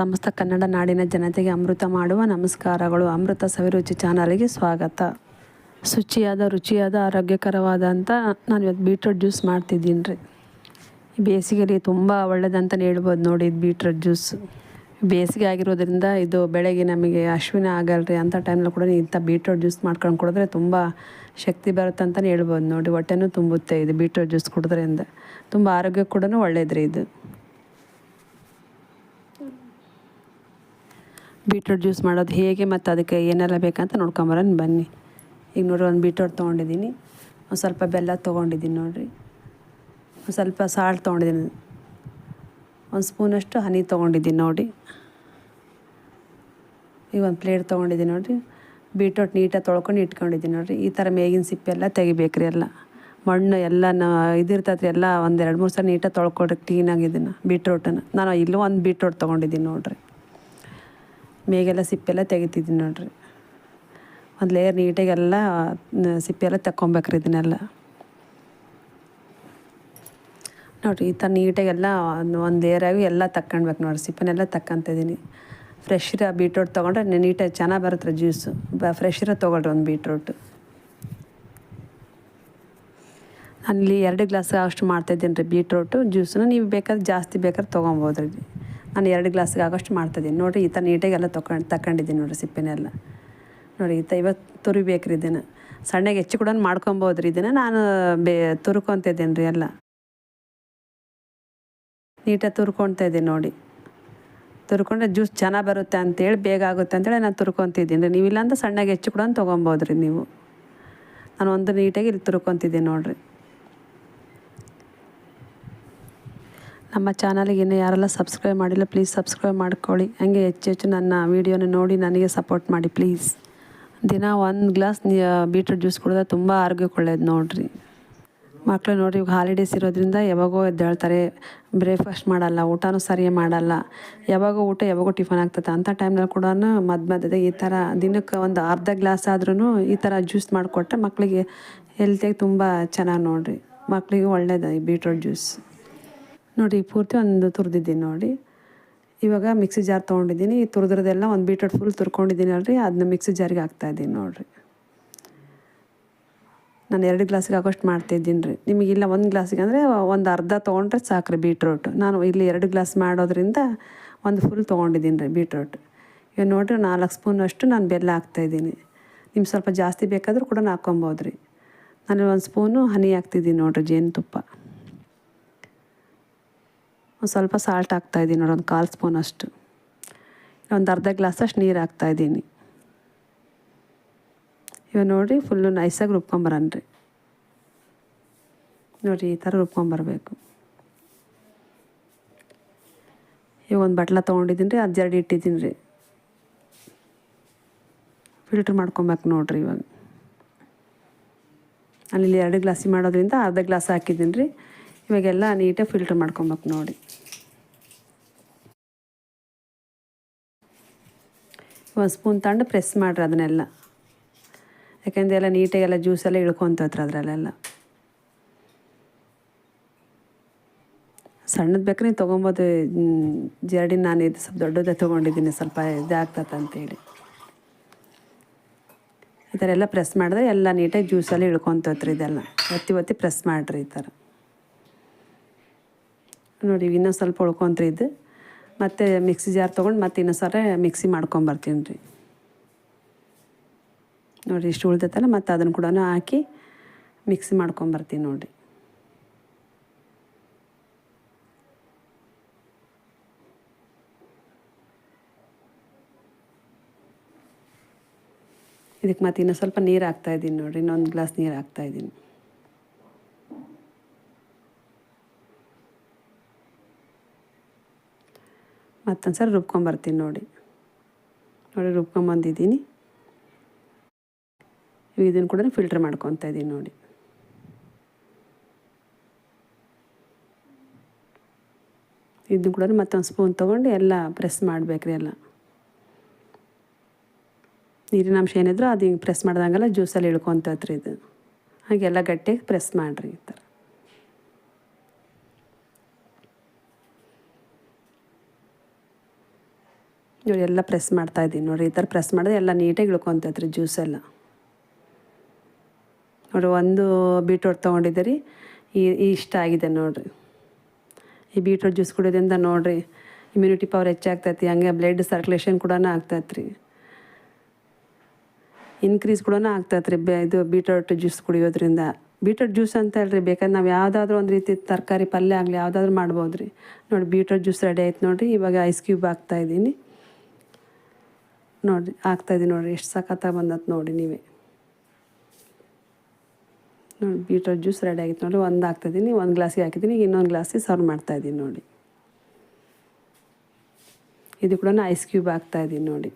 ಸಮಸ್ತ ಕನ್ನಡ ನಾಡಿನ ಜನತೆಗೆ ಅಮೃತ ಮಾಡುವ ನಮಸ್ಕಾರಗಳು. ಅಮೃತ ಸವಿರುಚಿ ಚಾನಲ್ಗೆ ಸ್ವಾಗತ. ಶುಚಿಯಾದ, ರುಚಿಯಾದ ಆರೋಗ್ಯಕರವಾದಂಥ ನಾನು ಇವತ್ತು ಬೀಟ್ರೂಟ್ ಜ್ಯೂಸ್ ಮಾಡ್ತಿದ್ದೀನಿ ರೀ ಬೇಸಿಗೆಲಿ ತುಂಬ ಒಳ್ಳೆಯದಂತಲೇ ಹೇಳ್ಬೋದು ನೋಡಿ ಇದು ಬೀಟ್ರೂಟ್ ಜ್ಯೂಸ್. ಬೇಸಿಗೆ ಆಗಿರೋದ್ರಿಂದ ಇದು ಬೆಳಗ್ಗೆ ನಮಗೆ ಅಶ್ವಿನ ಆಗಲ್ರಿ ಅಂಥ ಟೈಮಲ್ಲಿ ಕೂಡ ಇಂಥ ಬೀಟ್ರೂಟ್ ಜ್ಯೂಸ್ ಮಾಡ್ಕೊಂಡು ಕುಡಿದ್ರೆ ತುಂಬ ಶಕ್ತಿ ಬರುತ್ತೆ ಅಂತಲೇ ಹೇಳ್ಬೋದು ನೋಡಿ. ಹೊಟ್ಟೆನೂ ತುಂಬುತ್ತೆ ಇದು ಬೀಟ್ರೂಟ್ ಜ್ಯೂಸ್ ಕುಡಿದ್ರಿಂದ. ತುಂಬ ಆರೋಗ್ಯ ಕೂಡ ಒಳ್ಳೇದ್ರಿ ಇದು. ಬೀಟ್ರೂಟ್ ಜ್ಯೂಸ್ ಮಾಡೋದು ಹೇಗೆ ಮತ್ತು ಅದಕ್ಕೆ ಏನೆಲ್ಲ ಬೇಕಂತ ನೋಡ್ಕೊಂಬರೋಣ ಬನ್ನಿ. ಈಗ ನೋಡಿ ಒಂದು ಬೀಟ್ರೋಟ್ ತೊಗೊಂಡಿದ್ದೀನಿ. ಒಂದು ಸ್ವಲ್ಪ ಬೆಲ್ಲ ತೊಗೊಂಡಿದ್ದೀನಿ ನೋಡಿರಿ. ಒಂದು ಸ್ವಲ್ಪ ಸಾಲ್ಟ್ ತೊಗೊಂಡಿದ್ದೀನಿ. ಒಂದು ಸ್ಪೂನಷ್ಟು ಹನಿ ತೊಗೊಂಡಿದ್ದೀನಿ ನೋಡಿ. ಈಗ ಒಂದು ಪ್ಲೇಟ್ ತೊಗೊಂಡಿದ್ದೀನಿ ನೋಡಿರಿ. ಬೀಟ್ರೋಟ್ ನೀಟಾಗಿ ತೊಳ್ಕೊಂಡು ಇಟ್ಕೊಂಡಿದ್ದೀನಿ ನೋಡಿರಿ. ಈ ಥರ ಮೇಗಿನ ಸಿಪ್ಪೆ ಎಲ್ಲ ತೆಗಿಬೇಕ್ರಿ ಎಲ್ಲ. ಮಣ್ಣು ಎಲ್ಲ ಇದಿರ್ತೈತ್ರಿ ಎಲ್ಲ ಒಂದು ಎರಡು ಮೂರು ಸಲ ನೀಟಾಗಿ ತೊಳ್ಕೊಡ್ರಿ ಕ್ಲೀನಾಗಿ ಇದನ್ನು, ಬೀಟ್ರೂಟನ್ನು. ನಾನು ಇಲ್ಲೂ ಒಂದು ಬೀಟ್ರೋಟ್ ತೊಗೊಂಡಿದ್ದೀನಿ ನೋಡಿರಿ. ಮೇಗೆಲ್ಲ ಸಿಪ್ಪೆಲ್ಲ ತೆಗಿತಿದ್ದೀನಿ ನೋಡ್ರಿ. ಒಂದು ಲೇಯರ್ ನೀಟಾಗೆಲ್ಲ ಸಿಪ್ಪೆಲ್ಲ ತಕ್ಕೊಬೇಕ್ರಿ ಇದನ್ನೆಲ್ಲ. ನೋಡಿರಿ, ಈ ಥರ ನೀಟಾಗೆಲ್ಲ ಒಂದು ಲೇಯರಾಗಿ ಎಲ್ಲ ತಕ್ಕೊಳ್ಬೇಕು ನೋಡಿರಿ, ಸಿಪ್ಪೆನೆಲ್ಲ ತಕ್ಕಂತಿದ್ದೀನಿ. ಫ್ರೆಶ್ ಇರೋ ಬೀಟ್ರೂಟ್ ತೊಗೊಂಡ್ರೆ ನೀಟಾಗಿ ಚೆನ್ನಾಗಿ ಬರುತ್ತೆ ಜ್ಯೂಸು ಬ ಫ್ರೆಶ್ ಇರೋ ತೊಗೊಳ್ರಿ ಒಂದು ಬೀಟ್ರೂಟು ಇಲ್ಲಿ ಎರಡು ಗ್ಲಾಸ್ ಅಷ್ಟು ಮಾಡ್ತಾಯಿದ್ದೀನಿ ರೀ ಬೀಟ್ರೂಟು ಜ್ಯೂಸನ್ನ ನೀವು ಬೇಕಾದ್ರೆ ಜಾಸ್ತಿ ಬೇಕಾದ್ರೆ ತೊಗೊಬೋದು ರೀ ನಾನು ಎರಡು ಗ್ಲಾಸ್ಗೆ ಆಗೋಷ್ಟು ಮಾಡ್ತಿದ್ದೀನಿ. ನೋಡಿರಿ ಈ ಥರ ನೀಟಾಗಿ ಎಲ್ಲ ತೊಗೊಂಡು ತಗೊಂಡಿದ್ದೀನಿ ನೋಡಿರಿ ಸಿಪ್ಪೆನೆಲ್ಲ. ನೋಡಿ ಈತ ಇವತ್ತು ತುರಿಬೇಕ್ರಿ ಇದನ್ನು. ಸಣ್ಣಗೆ ಹೆಚ್ಚು ಕೂಡ ಮಾಡ್ಕೊಬೋದು ರೀ ಇದನ್ನು. ನಾನು ಬೇ, ತುರ್ಕೊತಿದ್ದೀನಿ ರೀ ಎಲ್ಲ. ನೀಟಾಗಿ ತುರ್ಕೊಳ್ತಾ ಇದ್ದೀನಿ ನೋಡಿ. ತುರ್ಕೊಂಡ್ರೆ ಜ್ಯೂಸ್ ಚೆನ್ನಾಗಿ ಬರುತ್ತೆ ಅಂತೇಳಿ ಬೇಗ ಆಗುತ್ತೆ ಅಂತೇಳಿ ನಾನು ತುರ್ಕೊತಿದ್ದೀನಿ ರೀ. ನೀವು ಇಲ್ಲಾಂದ್ರೆ ಸಣ್ಣಗೆ ಹೆಚ್ಚು ಕೂಡ ತೊಗೊಬೋದು ರೀ ನೀವು. ನಾನು ಒಂದು ನೀಟಾಗಿ ಇಲ್ಲಿ ತುರ್ಕೊತಿದ್ದೀನಿ ನೋಡಿರಿ. ನಮ್ಮ ಚಾನಲಿಗೆ ಇನ್ನೂ ಯಾರೆಲ್ಲ ಸಬ್ಸ್ಕ್ರೈಬ್ ಮಾಡಿಲ್ಲ ಪ್ಲೀಸ್ ಸಬ್ಸ್ಕ್ರೈಬ್ ಮಾಡ್ಕೊಳ್ಳಿ. ಹಂಗೆ ಹೆಚ್ಚು ಹೆಚ್ಚು ನನ್ನ ವೀಡಿಯೋನ ನೋಡಿ ನನಗೆ ಸಪೋರ್ಟ್ ಮಾಡಿ ಪ್ಲೀಸ್ ದಿನ ಒಂದು ಗ್ಲಾಸ್ ಬೀಟ್ರೂಟ್ ಜ್ಯೂಸ್ ಕುಡಿದ್ರೆ ತುಂಬ ಆರೋಗ್ಯಕ್ಕೆ ಒಳ್ಳೇದು ನೋಡಿರಿ. ಮಕ್ಕಳು ನೋಡಿರಿ, ಇವಾಗ ಹಾಲಿಡೇಸ್ ಇರೋದ್ರಿಂದ ಯಾವಾಗೋ ಎದ್ದೇಳ್ತಾರೆ ಬ್ರೇಕ್ಫಾಸ್ಟ್ ಮಾಡಲ್ಲ, ಊಟನೂ ಸರಿಯಾಗಿ ಮಾಡಲ್ಲ. ಯಾವಾಗೋ ಊಟ, ಯಾವಾಗೋ ಟಿಫನ್ ಆಗ್ತದೆ. ಅಂಥ ಟೈಮ್ನಲ್ಲಿ ಕೂಡ ಮದ್ ಮದ್ದದೆ ಈ ಥರ ದಿನಕ್ಕೆ ಒಂದು ಅರ್ಧ ಗ್ಲಾಸ್ ಆದ್ರೂ ಈ ಥರ ಜ್ಯೂಸ್ ಮಾಡಿಕೊಟ್ರೆ ಮಕ್ಕಳಿಗೆ ಹೆಲ್ತಿಯಾಗಿ ತುಂಬ ಚೆನ್ನಾಗಿ ನೋಡಿರಿ. ಮಕ್ಕಳಿಗೆ ಒಳ್ಳೇದು ಈ ಬೀಟ್ರೂಟ್ ಜ್ಯೂಸ್ ನೋಡಿ ಪೂರ್ತಿ ಒಂದು ತುರಿದಿದ್ದೀನಿ ನೋಡಿ. ಇವಾಗ ಮಿಕ್ಸಿ ಜಾರ್ ತೊಗೊಂಡಿದ್ದೀನಿ. ಈ ತುರಿದ್ರದೆಲ್ಲ ಒಂದು ಬೀಟ್ರೂಟ್ ಫುಲ್ ತುರ್ಕೊಂಡಿದ್ದೀನಿ ಅಲ್ರಿ. ಅದನ್ನ ಮಿಕ್ಸಿ ಜಾರಿಗೆ ಹಾಕ್ತಾಯಿದ್ದೀನಿ ನೋಡಿರಿ. ನಾನು ಎರಡು ಗ್ಲಾಸಿಗೆ ಆಗೋಷ್ಟು ಮಾಡ್ತಾಯಿದ್ದೀನಿ ರೀ. ನಿಮಗಿಲ್ಲ ಒಂದು ಗ್ಲಾಸಿಗೆ ಅಂದರೆ ಒಂದು ಅರ್ಧ ತೊಗೊಂಡ್ರೆ ಸಾಕು ರೀ ಬೀಟ್ರೋಟ್. ನಾನು ಇಲ್ಲಿ ಎರಡು ಗ್ಲಾಸ್ ಮಾಡೋದ್ರಿಂದ ಒಂದು ಫುಲ್ ತೊಗೊಂಡಿದ್ದೀನಿ ರೀ ಬೀಟ್ರೋಟ್. ಇವಾಗ ನೋಡಿರಿ ನಾಲ್ಕು ಸ್ಪೂನ್ ಅಷ್ಟು ನಾನು ಬೆಲ್ಲ ಹಾಕ್ತಾಯಿದ್ದೀನಿ ನಿಮ್ಗೆ ಸ್ವಲ್ಪ ಜಾಸ್ತಿ ಬೇಕಾದರೂ ಕೂಡ ಹಾಕ್ಕೊಬೋದು ರೀ. ನಾನು ಒಂದು ಸ್ಪೂನು ಹನಿ ಹಾಕ್ತಿದ್ದೀನಿ ನೋಡಿರಿ ಜೇನುತುಪ್ಪ ಒಂದು ಸ್ವಲ್ಪ ಸಾಲ್ಟ್ ಹಾಕ್ತಾಯಿದ್ದೀನಿ ನೋಡಿ, ಒಂದು ಕಾಲು ಸ್ಪೂನ್ ಅಷ್ಟು. ಒಂದು ಅರ್ಧ ಗ್ಲಾಸಷ್ಟು ನೀರು ಹಾಕ್ತಾಯಿದ್ದೀನಿ ಇವಾಗ ನೋಡಿರಿ ಫುಲ್ಲು ನೈಸಾಗಿ ರುಬ್ಕೊಂಬರನ್ರಿ. ನೋಡಿರಿ, ಈ ಥರ ರುಬ್ಕೊಂಬರ್ಬೇಕು. ಇವಾಗ ಒಂದು ಬಟ್ಲ ತೊಗೊಂಡಿದ್ದೀನಿ ರೀ ಅದು ಜರಡಿ ಇಟ್ಟಿದ್ದೀನಿ ರೀ ಫಿಲ್ಟ್ರ್ ಮಾಡ್ಕೊಬೇಕು ನೋಡಿರಿ ಇವಾಗ. ಅಲ್ಲಿ ಎರಡು ಗ್ಲಾಸಿ ಮಾಡೋದ್ರಿಂದ ಅರ್ಧ ಗ್ಲಾಸ್ ಹಾಕಿದ್ದೀನಿ ರೀ ಇವಾಗೆಲ್ಲ ನೀಟಾಗಿ ಫಿಲ್ಟ್ರ್ ಮಾಡ್ಕೊಬೇಕು ನೋಡಿ. ಒಂದು ಸ್ಪೂನ್ ತಗೊಂಡು ಪ್ರೆಸ್ ಮಾಡ್ರಿ ಅದನ್ನೆಲ್ಲ. ಯಾಕೆಂದ್ರೆ ಎಲ್ಲ ನೀಟಾಗಿ ಎಲ್ಲ ಜ್ಯೂಸೆಲ್ಲ ಇಳ್ಕೊತತ್ರ ಅದರಲ್ಲೆಲ್ಲ. ಸಣ್ಣದು ಬೇಕಾದ್ರೆ ನೀವು ತೊಗೊಬೋದು. ಜರಡಿ ನಾನು ಇದು ಸ್ವಲ್ಪ ದೊಡ್ಡದೇ ತೊಗೊಂಡಿದ್ದೀನಿ, ಸ್ವಲ್ಪ ಇದಾಗ್ತದೆ ಅಂತೇಳಿ. ಈ ಥರ ಎಲ್ಲ ಪ್ರೆಸ್ ಮಾಡಿದ್ರೆ ಎಲ್ಲ ನೀಟಾಗಿ ಜ್ಯೂಸಲ್ಲಿ ಇಳ್ಕೊತತ್ರಿ ಇದೆಲ್ಲ. ಒತ್ತಿ ಒತ್ತಿ ಪ್ರೆಸ್ ಮಾಡಿರಿ ಈ ಥರ ನೋಡಿ, ಇನ್ನೊಂದು ಸ್ವಲ್ಪ ಉಳ್ಕೊಂತ್ರಿ ಇದು. ಮತ್ತು ಮಿಕ್ಸಿ ಜಾರ್ ತೊಗೊಂಡು ಮತ್ತೆ ಇನ್ನೊಂದು ಸಾರೆ ಮಿಕ್ಸಿ ಮಾಡ್ಕೊಂಬರ್ತೀನಿ ರೀ. ನೋಡಿ, ಇಷ್ಟು ಉಳ್ದೈತಲ್ಲ, ಮತ್ತು ಅದನ್ನು ಕೂಡ ಹಾಕಿ ಮಿಕ್ಸಿ ಮಾಡ್ಕೊಂಬರ್ತೀನಿ ನೋಡಿರಿ. ಇದಕ್ಕೆ ಮತ್ತೆ ಇನ್ನೂ ಸ್ವಲ್ಪ ನೀರು ಹಾಕ್ತಾಯಿದ್ದೀನಿ ನೋಡಿರಿ, ಇನ್ನೊಂದು ಗ್ಲಾಸ್ ನೀರು ಹಾಕ್ತಾಯಿದ್ದೀನಿ ಮತ್ತೊಂದು ಸರಿ ರುಬ್ಕೊಂಬರ್ತೀನಿ ನೋಡಿ. ನೋಡಿ ರುಬ್ಕೊಂಬಂದಿದ್ದೀನಿ. ಇದನ್ನು ಕೂಡ ಫಿಲ್ಟ್ರ್ ಮಾಡ್ಕೊತಾ ಇದ್ದೀನಿ ನೋಡಿ. ಇದನ್ನು ಕೂಡ ಮತ್ತೊಂದು ಸ್ಪೂನ್ ತೊಗೊಂಡು ಎಲ್ಲ ಪ್ರೆಸ್ ಮಾಡಬೇಕ್ರಿ ಎಲ್ಲ. ನೀರಿನ ಅಂಶ ಏನಿದ್ರು ಅದು ಹಿಂಗೆ ಪ್ರೆಸ್ ಮಾಡ್ದಂಗೆಲ್ಲ ಜ್ಯೂಸಲ್ಲಿ ಇಳ್ಕೊತತ್ರಿ ಇದು. ಹಾಗೆಲ್ಲ ಗಟ್ಟಿಯಾಗಿ ಪ್ರೆಸ್ ಮಾಡಿರಿ ಈ ಥರ ನೋಡಿ ಎಲ್ಲ ಪ್ರೆಸ್ ಮಾಡ್ತಾ ಇದ್ದೀನಿ ನೋಡಿರಿ, ಈ ಥರ ಪ್ರೆಸ್ ಮಾಡಿದ್ರೆ ಎಲ್ಲ ನೀಟಾಗಿ ಇಳ್ಕೊತೈತೆ ಜ್ಯೂಸ್ ಎಲ್ಲ. ನೋಡಿ ಒಂದು ಬೀಟ್ರೋಟ್ ತೊಗೊಂಡಿದ್ದೆ ರೀ ಈ ಈ ಇಷ್ಟ ಆಗಿದೆ ನೋಡಿರಿ. ಈ ಬೀಟ್ರೋಟ್ ಜ್ಯೂಸ್ ಕುಡಿಯೋದ್ರಿಂದ ನೋಡಿರಿ ಇಮ್ಯುನಿಟಿ ಪವರ್ ಹೆಚ್ಚಾಗ್ತೈತಿ ಹಂಗೆ ಬ್ಲಡ್ ಸರ್ಕ್ಯುಲೇಷನ್ ಕೂಡ ಆಗ್ತೈತೆ ರೀ ಇನ್ಕ್ರೀಸ್ ಕೂಡ ಆಗ್ತೈತೆ ರೀ ಬೆ, ಇದು ಬೀಟ್ರೋಟ್ ಜ್ಯೂಸ್ ಕುಡಿಯೋದ್ರಿಂದ. ಬೀಟ್ರೋಟ್ ಜ್ಯೂಸ್ ಅಂತ ಹೇಳ್ರಿ, ಬೇಕಾದ್ರೆ ನಾವು ಯಾವುದಾದ್ರೂ ಒಂದು ರೀತಿ ತರಕಾರಿ ಪಲ್ಯ ಆಗಲಿ ಯಾವುದಾದ್ರೂ ಮಾಡ್ಬೋದು ರೀ ನೋಡಿ ಬೀಟ್ರೋಟ್ ಜ್ಯೂಸ್ ರೆಡಿ ಆಯ್ತು ನೋಡಿರಿ, ಇವಾಗ ಐಸ್ ಕ್ಯೂಬ್ ಹಾಕ್ತಾಯಿದ್ದೀನಿ ನೋಡಿರಿ ಹಾಕ್ತಾಯಿದ್ದೀನಿ ನೋಡಿರಿ, ಎಷ್ಟು ಸಖತ್ತಾಗಿ ಬಂದತ್ತು ನೋಡಿ ನೀವೇ. ನೋಡಿ ಬೀಟ್ರೋಟ್ ಜ್ಯೂಸ್ ರೆಡಿ ಆಗಿತ್ತು ನೋಡಿ ಒಂದು ಹಾಕ್ತಾಯಿದ್ದೀನಿ ಒಂದು ಗ್ಲಾಸಿಗೆ ಹಾಕಿದ್ದೀನಿ ಇನ್ನೊಂದು ಗ್ಲಾಸಿಗೆ ಸರ್ವ್ ಮಾಡ್ತಾಯಿದ್ದೀನಿ ನೋಡಿ. ಇದು ಕೂಡ ಐಸ್ ಕ್ಯೂಬ್ ಹಾಕ್ತಾಯಿದ್ದೀನಿ ನೋಡಿ.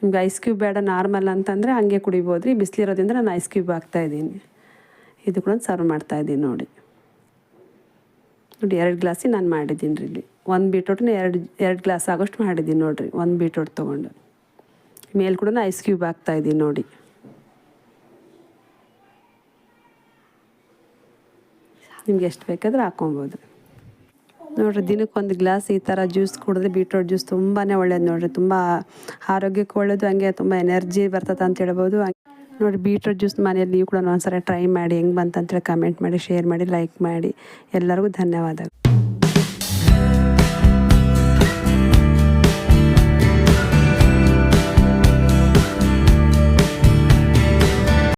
ನಿಮ್ಗೆ ಐಸ್ ಕ್ಯೂಬ್ ಬೇಡ ನಾರ್ಮಲ್ ಅಂತಂದರೆ ಹಂಗೆ ಕುಡಿಬೋದು ರೀ ಬಿಸಿಲಿರೋದ್ರಿಂದ ನಾನು ಐಸ್ ಕ್ಯೂಬ್ ಹಾಕ್ತಾಯಿದ್ದೀನಿ ಇದು ಕೂಡ ಸರ್ವ್ ಮಾಡ್ತಾಯಿದ್ದೀನಿ ನೋಡಿ. ನೋಡಿ, ಎರಡು ಗ್ಲಾಸಿ ನಾನು ಮಾಡಿದ್ದೀನಿ ರೀ ಇಲ್ಲಿ. ಒಂದು ಬೀಟ್ರೋಟ್ನ ಎರಡು ಎರಡು ಗ್ಲಾಸ್ ಆಗೋಷ್ಟು ಮಾಡಿದ್ದೀನಿ ನೋಡಿರಿ, ಒಂದು ಬೀಟ್ರೋಟ್ ತೊಗೊಂಡು. ಮೇಲೆ ಕೂಡ ಐಸ್ ಕ್ಯೂಬ್ ಹಾಕ್ತಾಯಿದ್ದೀನಿ ನೋಡಿ. ನಿಮ್ಗೆ ಎಷ್ಟು ಬೇಕಾದರೂ ಹಾಕೊಬೋದು. ನೋಡಿರಿ ದಿನಕ್ಕೆ ಒಂದು ಗ್ಲಾಸ್ ಈ ಥರ ಜ್ಯೂಸ್ ಕುಡಿದ್ರೆ ಬೀಟ್ರೋಟ್ ಜ್ಯೂಸ್ ತುಂಬಾ ಒಳ್ಳೇದು ನೋಡಿರಿ. ತುಂಬ ಆರೋಗ್ಯಕ್ಕೆ ಒಳ್ಳೇದು, ಹಂಗೆ ತುಂಬ ಎನರ್ಜಿ ಬರ್ತದೆ ಅಂತ ಹೇಳ್ಬೋದು. ನೋಡಿ ಬೀಟ್ರೋಟ್ ಜ್ಯೂಸ್ ಮನೆಯಲ್ಲಿ ನೀವು ಕೂಡ ಒಂದ್ಸಲ ಟ್ರೈ ಮಾಡಿ, ಹೆಂಗೆ ಬಂತಂತೇಳಿ ಕಮೆಂಟ್ ಮಾಡಿ, ಶೇರ್ ಮಾಡಿ, ಲೈಕ್ ಮಾಡಿ. ಎಲ್ಲರಿಗೂ ಧನ್ಯವಾದಗಳು.